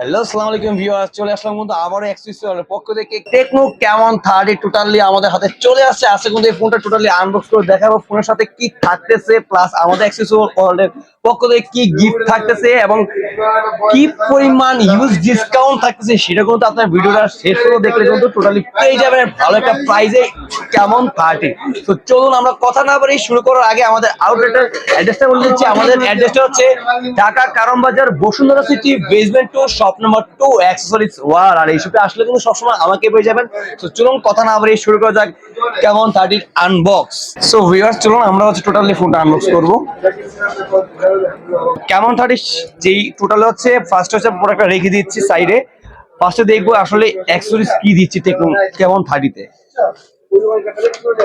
Hello আসসালামু আলাইকুম viewers, চলে আসলাম কিন্তু আবারও এক্সিসের পক্ষ থেকে। টেকনো কেমন থার্টি টোটালি আমাদের হাতে চলে আসছে। আজকে কিন্তু এই ফোনটা টোটালি আনবক্স করে দেখাবো ফোনের সাথে কি থাকতেছে প্লাস আমাদের এক্সিস পক্ষ থেকে কি গিফট থাকতেছে এবং কি পরিমাণ ইউজ ডিসকাউন্ট থাকতেছে, সেটা কিন্তু আপনার ভিডিওটা শেষ করে দেখলে কিন্তু টোটালি পেয়ে যাবেন। ভালো একটা প্রাইজে কেমন থার্টি তো চলুন, আমরা কথা না বলি শুরু করার আগে আমাদের আউটলেটের অ্যাড্রেসটা বলে দিচ্ছি। আমাদের অ্যাড্রেসটা হচ্ছে ঢাকা কারণ বাজার Bashundhara city basement two shop number two accessories war আর এইসবে আসলে কিন্তু সবসময় আমাকে পেয়ে যাবেন। তো চলুন, কথা না বলি শুরু করা যাক কেমন থার্টির আনবক্স সো ভিউয়ার্স চলুন, আমরা হচ্ছে টোটালি ফোনটা আনবক্স করব। কেমন থার্টি যেই টোটাল হচ্ছে ফার্স্ট হচ্ছে প্রোডাক্টটা রেখে দিচ্ছি সাইডে ফার্স্টে দেখব আসলে অ্যাক্সেসরিজ কি দিচ্ছি কেমন থার্টিতে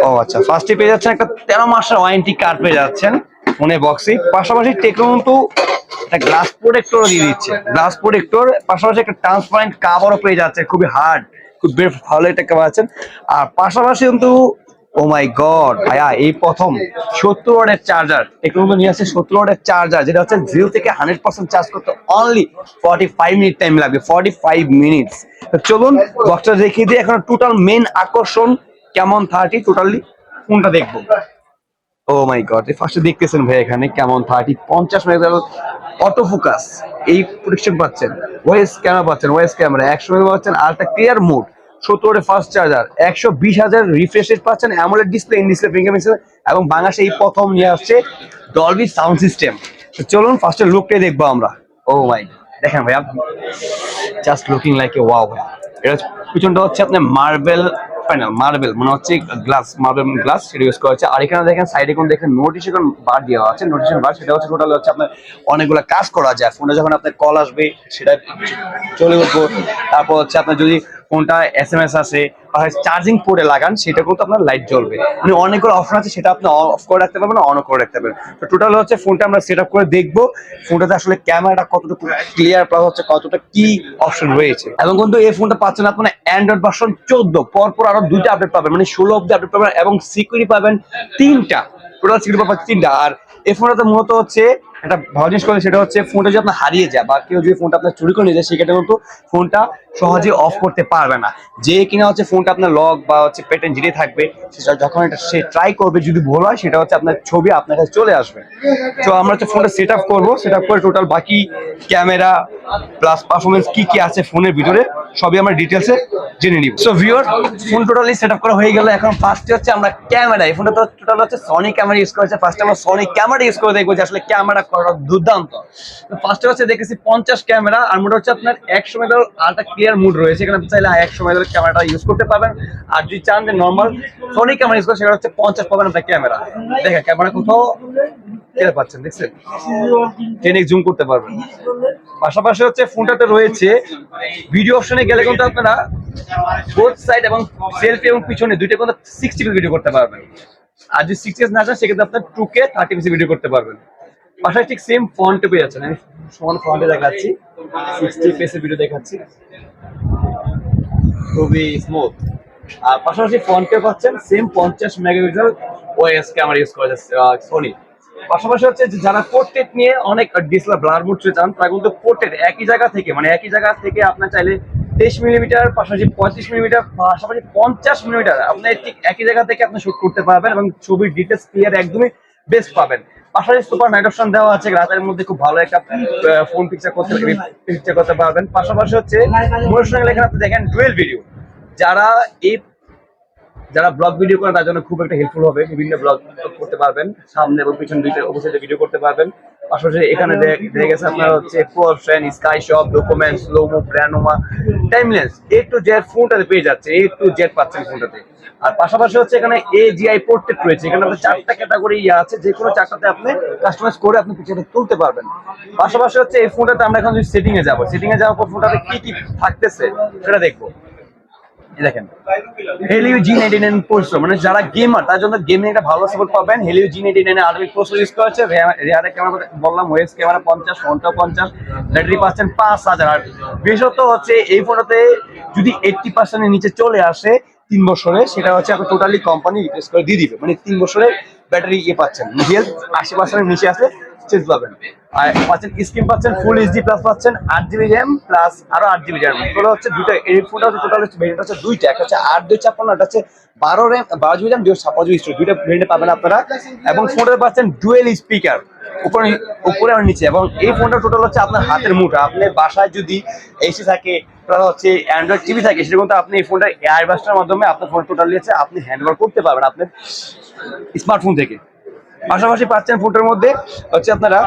ও আচ্ছা ফার্স্টে পেয়ে যাচ্ছেন একটা তেরো মাসের ওয়ারেন্টি কার্ড পেয়ে যাচ্ছেন ফোনে বক্সে পাশাপাশি টেকনো কিন্তু একটা গ্লাস প্রোটেক্টরও দিয়ে দিচ্ছে। গ্লাস প্রোটেক্টর পাশাপাশি একটা ট্রান্সপারেন্ট কাভারও পেয়ে যাচ্ছে, খুবই হার্ড খুব বেশ ভালো একটা কাভার আছেন। আর পাশাপাশি কিন্তু, ও মাই গড ভাইয়া, এই প্রথম সত্তর ওয়াটের চার্জার টেকনোলজি নিয়ে আসছে সত্তর ওয়াটের চার্জার যেটা হচ্ছে জিরো থেকে হান্ড্রেড পার্সেন্ট চার্জ করতে only forty five minute time লাগবে ফর্টি ফাইভ মিনিটস চলুন বক্সটা দেখিয়ে দিয়ে এখন টোটাল মেন আকর্ষণ কেমন থার্টি টোটালি কোনটা দেখব? ও মাই গড ফার্স্টে দেখতেছেন ভাই এখানে কেমন থার্টি পঞ্চাশ মেগাপিক্সেল অটো ফোকাস এই প্রোটেকশন পাচ্ছেন। ওয়েস ক্যামেরা পাচ্ছেন ওয়েস ক্যামেরা একশো মেগা পাচ্ছেন আর একটা ক্লিয়ার মোড সত্তরের ফার্স্ট চার্জার একশো বিশ হাজার রিফ্রেশ রেট পাচ্ছেন AMOLED display in display finger এবং বাংলাদেশে এই প্রথম নিয়ে আসছে ডলবি সাউন্ড সিস্টেম চলুন ফার্স্টে লুকটাই দেখব আমরা। ও মাই দেখেন ভাই just looking like a wow ভাই। এটা পিছনটা হচ্ছে আপনার মার্বেল প্যানেল মার্বেল মনে হচ্ছে গ্লাস মার্বেল গ্লাস সেটা ইউজ করা হচ্ছে আর এখানে দেখেন সাইডে কোন দেখেন নোটিফিকেশন বার দেওয়া আছে। নোটিফিকেশন বার সেটা হচ্ছে টোটাল হচ্ছে আপনার অনেকগুলো কাজ করা যায়। ফোনে যখন আপনার কল আসবে সেটা চলে উঠবো। তারপর হচ্ছে আপনার যদি ফোনটা এস এম এস আছে বা চার্জিং পোর্টে লাগান, সেটা কিন্তু আপনার লাইট জ্বলবে। মানে অনেকগুলো অপশন আছে, সেটা আপনি অফ করে রাখতে পারবেন অন করে রাখতে পারবেন। তো টোটাল হচ্ছে ফোনটা আমরা সেট আপ করে দেখব ফোনটাতে আসলে ক্যামেরাটা কতটুকু ক্লিয়ার প্লাস হচ্ছে কতটা কি অপশন রয়েছে। এবং কিন্তু এই ফোনটা পাচ্ছেন আপনার অ্যান্ড্রয়েড ভার্সন চোদ্দ, পরপর আরও দুইটা আপডেট পাবেন মানে ষোলো অব্দি আপডেট পাবেন এবং সিকিউরিটি পাবেন তিনটা। টোটাল সিকিউরিটি পাবেন তিনটা। আর এই ফোনটাতে মূলত হচ্ছে একটা ভালো জিনিস করে সেটা হচ্ছে ফোনটা যদি আপনার হারিয়ে যায় বা কেউ যদি ফোনটা আপনার চুরি করে নিয়ে যায়, সেক্ষেত্রে কিন্তু ফোনটা সহজে অফ করতে পারবে না। যে কিনা হচ্ছে ফোনটা আপনার লক বা হচ্ছে প্যাটার্ন যেটাই থাকবে যখন এটা সে ট্রাই করবে, যদি ভুল হয়, সেটা হচ্ছে আপনার ছবি আপনার কাছে চলে আসবে। তো আমরা হচ্ছে ফোনটা সেট আপ করব সেট আপ করে টোটাল বাকি ক্যামেরা প্লাস পারফরমেন্স কি কি আছে ফোনের ভিতরে, সবই আমরা ডিটেলসে জেনে নিব। So viewer phone totally set up করা হয়ে গেল। এখন ফার্স্টে হচ্ছে আমরা ক্যামেরা এই ফোনটা তো টোটাল হচ্ছে সনি ক্যামেরা ইউজ করেছে ফার্স্টে আমরা সনি ক্যামেরা ইউজ করে দেখব যে আসলে ক্যামেরা করা দুর্দান্ত। ফার্স্টে হচ্ছে দেখেছি পঞ্চাশ ক্যামেরা, আর মোট হচ্ছে আপনার একশো মেগার আলটা ক্লিয়ার মুড রয়েছে। এখানে চাইলে একশো মেগার ক্যামেরাটা ইউজ করতে পারবেন। আর যদি চান যে নর্মাল সনি ক্যামেরা ইউজ করে, সেটা হচ্ছে পঞ্চাশ পাবেন আপনার ক্যামেরা। দেখেন, ক্যামেরা কোথাও ক্লিয়ার পাচ্ছেন, দেখছেন? টেনে জুম করতে পারবেন। পাশাপাশি হচ্ছে ফোনটাতে রয়েছে ভিডিও অপশনে গেলে কিন্তু আপনারা বোথ সাইড এবং সেলফি এবং পিছনে দুইটা কিন্তু সিক্সটি ভিডিও করতে পারবেন। আর যদি সিক্সটি না চান, সেক্ষেত্রে আপনার টু কে থার্টি ভিডিও করতে পারবেন। পাশাপাশি ঠিক সেম ফন্টে পেয়ে যাচ্ছেন। আমি সমান ফন্টে দেখাচ্ছি। সিক্সটি পিসি ভিডিও দেখাচ্ছি। খুবই স্মুথ আর পাশাপাশি ফন্টে পাচ্ছেন সেম পঞ্চাশ মেগাপিক্সেল ওএস ক্যামেরা ইউজ করা যাচ্ছে সোনি পাশাপাশি হচ্ছে যে যারা পোর্ট্রেট নিয়ে অনেক ডিসপ্লে ব্লার মুড চান, তারা কিন্তু পোর্ট্রেট একই জায়গা থেকে মানে একই জায়গা থেকে আপনার চাইলে তেইশ মিলিমিটার পাশাপাশি পঁয়ত্রিশ মিলিমিটার পাশাপাশি পঞ্চাশ মিলিমিটার আপনি ঠিক একই জায়গা থেকে আপনি শুট করতে পারবেন এবং ছবির ডিটেলস ক্লিয়ার একদমই বেস্ট পাবেন। পাশাপাশি সুপার নাইট অপশন দেওয়া আছে, রাতের মধ্যে খুব ভালো একটা ফোন পিকচার করতে পিকচার করতে পারবেন। পাশাপাশি হচ্ছে মোটরসাইকেল এখানে আপনি দেখেন ডুয়েল ভিডিও যারা এই যারা ব্লগ ভিডিও করেন তার জন্য খুব একটা হেল্পফুল হবে। বিভিন্ন ব্লগ করতে পারবেন, সামনে এবং পিছন দুইটা অবশ্যই ভিডিও করতে পারবেন। পাশাপাশি এখানে দেখা গেছে আপনার হচ্ছে প্রোশন sky shop documents lomo panorama timeless A to Z ফোনটাতে পেয়ে যাচ্ছে এ টু জেড পাচ্ছেন ফোনটাতে আর পাশাপাশি হচ্ছে এখানে এ জিআই পোর্ট্রেট রয়েছে, এখানে আপনার চারটা ক্যাটাগরি ইয়ে আছে যে কোনো চারটাতে আপনি কাস্টমাইজ করে আপনি পিছনে তুলতে পারবেন। পাশাপাশি হচ্ছে এই ফোনটাতে আমরা এখন যদি সেটিং এ যাব সেটিং এ যাওয়ার পর ফোনটাতে কি কি থাকতেছে, সেটা দেখব। দেখেন Helio G ninety nine processor মানে যারা গেমার তার জন্য গেমিং একটা ভালো সাপোর্ট পাবেন। Helio G ninety nine ultra processor use করেছে রেয়ারের ক্যামেরা বললাম ওয়েস ক্যামেরা পঞ্চাশ ফোনটা পঞ্চাশ ব্যাটারি পাচ্ছেন পাঁচ হাজার। আর বিশেষত হচ্ছে এই ফোনটাতে যদি এইটটি পার্সেন্টের নিচে চলে আসে তিন বছরে, সেটা হচ্ছে আপনার টোটালি কোম্পানি রিপ্লেস করে দিয়ে দিবে। মানে তিন বছরের ব্যাটারি ইয়ে পাচ্ছেন। হেলথ আশি পার্সেন্টের নিচে আসলে চেঞ্জ পাবেন। আর পাচ্ছেন স্ক্রিন পাচ্ছেন ফুল এইচডি প্লাস পাচ্ছেন, আট জিবি র্যাম প্লাস আরও আট জিবি র্যাম টোটাল হচ্ছে দুইটা এই ফোনটা হচ্ছে টোটাল হচ্ছে ভেরিয়েন্ট হচ্ছে দুইটা। একটা হচ্ছে আট দুই ছাপ্পান্ন, একটা হচ্ছে বারো র্যাম বারো জিবি র্যাম দুই ছাপ্পান্ন জিবি স্টোরেজ দুইটা ভেরিয়েন্টে পাবেন আপনারা। এবং ফোনটা পাচ্ছেন ডুয়েল স্পিকার উপরে উপরে আর নিচে। এবং এই ফোনটা টোটাল হচ্ছে আপনার হাতের মুঠা। আপনার বাসায় যদি এসি থাকে হচ্ছে অ্যান্ড্রয়েড টিভি থাকে, সেরকম তো আপনি এই ফোনটা এয়ারবাসটার মাধ্যমে আপনার ফোন টোটালি হচ্ছে, আপনি হ্যান্ডওভার করতে পারবেন আপনার স্মার্টফোন থেকে। পাশাপাশি পাচ্ছেন ফোনটার মধ্যে হচ্ছে আপনারা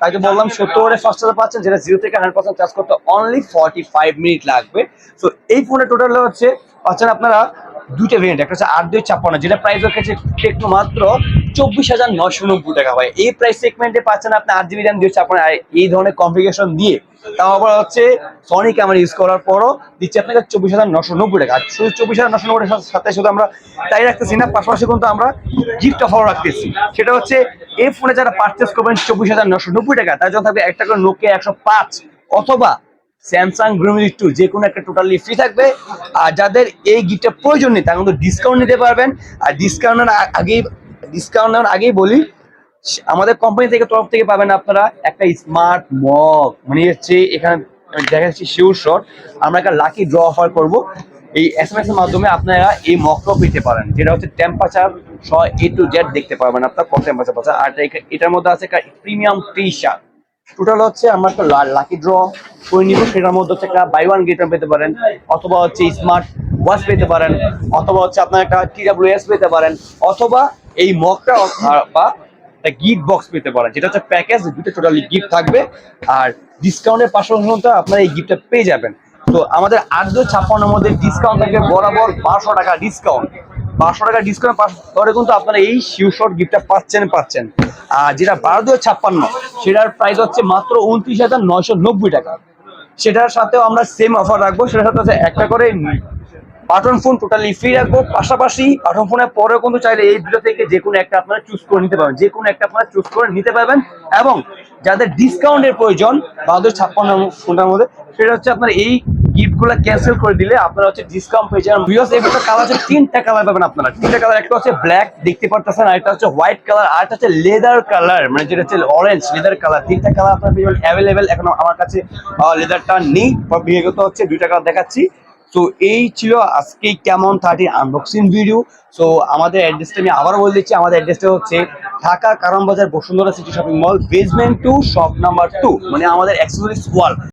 তাই তো বললাম, সত্তর চার্জার পাচ্ছেন, যেটা জিরো থেকে চার্জ করতে অনলি ফর্টি ফাইভ মিনিট লাগবে। সো এই টোটাল হচ্ছে আপনারা আট যেটা মাত্র চব্বিশ হাজার নশো নব্বই ভাই। এই প্রাইস পাচ্ছেন আপনি আট জিবি র্যাম দুই এই ধরনের কনফিগারেশন দিয়ে আবার হচ্ছে সনি ক্যামেরা ইউজ করার পরও দিচ্ছে আপনাকে চব্বিশ হাজার নশো নব্বই টাকা। শুধু চব্বিশ হাজার নশো নব্বই টাকার সাথে শুধু আমরা তাই রাখতেছি না, পাশাপাশি কিন্তু আমরা গিফট অফার রাখতেছি। সেটা হচ্ছে এই ফোনে যারা পারচেস করবেন চব্বিশ হাজার নশো নব্বই টাকা, তার জন্য থাকবে একটা করে নোকিয়া একশো পাঁচ অথবা স্যামসাং গ্রুমিলি টু যে কোনো একটা টোটালি ফ্রি থাকবে। আর যাদের এই গিফটের প্রয়োজন নেই, তারা কিন্তু ডিসকাউন্ট নিতে পারবেন। আর ডিসকাউন্টের আগেই ডিসকাউন্ট নেওয়ার আগেই বলি আমাদের কোম্পানি থেকে তরফ থেকে পাবেন আপনারা একটা স্মার্ট মগ মানে হচ্ছে এখানে আমি দেখা যাচ্ছে শিওর শট আমরা একটা লাকি ড্র অফার করব। এই এস এম এস এর মাধ্যমে আপনারা এই মগটাও পেতে পারেন। যেটা হচ্ছে টেম্পারেচার সহ এ টু জেড দেখতে পারবেন আপনার, কত টেম্পারেচার পাচ্ছে আর এটার মধ্যে আছে একটা প্রিমিয়াম টি শার্ট টোটাল হচ্ছে আমরা একটা লাকি ড্র করে নিব। সেটার মধ্যে হচ্ছে একটা বাই ওয়ান গেট পেতে পারেন। অথবা হচ্ছে স্মার্ট ওয়াচ পেতে পারেন। অথবা হচ্ছে আপনার একটা টি ডাব্লিউ এস পেতে পারেন। অথবা এই মগটা বা একটা গিফট বক্স পেতে পারেন। যেটা হচ্ছে প্যাকেজ দুটো টোটালি গিফট থাকবে। আর ডিসকাউন্টের পাশাপাশি আপনারা এই গিফটটা পেয়ে যাবেন। তো আমাদের আট দুই ছাপ্পান্নের মধ্যে ডিসকাউন্ট থাকবে, বরাবর বারোশো টাকা ডিসকাউন্ট পাঁচশো টাকা ডিসকাউন্ট পরে কিন্তু আপনারা এই শিউ শর্ট গিফটটা পাচ্ছেন পাচ্ছেন। আর যেটা বারো ছাপ্পান্ন, সেটার প্রাইস হচ্ছে মাত্র উনত্রিশ হাজার নয়শো নব্বই টাকা। সেটার সাথেও আমরা সেম অফার রাখব, সেটার সাথে একটা করে বাটন ফোন টোটালি ফ্রি রাখব। পাশাপাশি বাটন ফোনের পরেও কিন্তু চাইলে এই দুটো থেকে যে কোনো একটা আপনারা চুজ করে নিতে পারবেন। যে কোনো একটা আপনারা চুজ করে নিতে পারবেন এবং যাদের ডিসকাউন্টের প্রয়োজন বাহাদুর ছাপ্পান্ন ফোনটার মধ্যে, সেটা হচ্ছে আপনার এই গিফটগুলো ক্যান্সেল করে দিলে আপনারা হচ্ছে ডিসকাউন্ট পেয়ে যাবেন। বিকজ এই কালার হচ্ছে তিনটা কালার পাবেন আপনারা। তিনটা কালার একটা হচ্ছে ব্ল্যাক দেখতে পারতেছেন, আর একটা হচ্ছে হোয়াইট কালার আর একটা হচ্ছে লেদার কালার মানে যেটা হচ্ছে অরেঞ্জ লেদার কালার তিনটা কালার আপনার অ্যাভেলেবেল এখন আমার কাছে লেদারটা নেই বিশেষত হচ্ছে দুইটা কালার দেখাচ্ছি। তো এই ছিল আজকে কেমন থার্টির আনবক্সিং ভিডিও সো আমাদের অ্যাড্রেসটা আমি আবার বলে দিচ্ছি। আমাদের অ্যাড্রেসটা হচ্ছে ঢাকা কারণ বাজার Bashundhara city shopping mall basement two shop number two মানে আমাদের অ্যাক্সেসরিজ ওয়াল